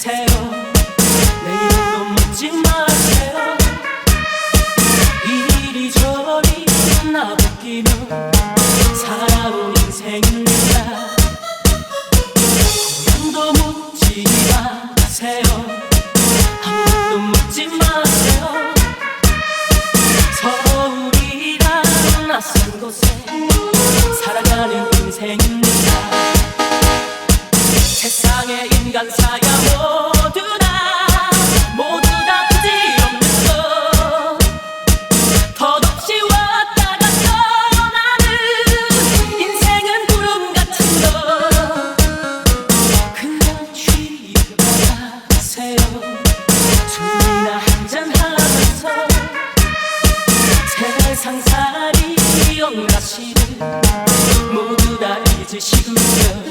마세요. 내일도 묻지 마세요. 이리저리 나부끼며 살아온 인생입니다. 고향도 묻지 마세요. 아무것도 묻지 마세요. 서울이라는 낯선 곳에 살아가는 인생입니다. 세상의 인간 사야 뭐 상사리 기억나시는 모두 다 잊으시고요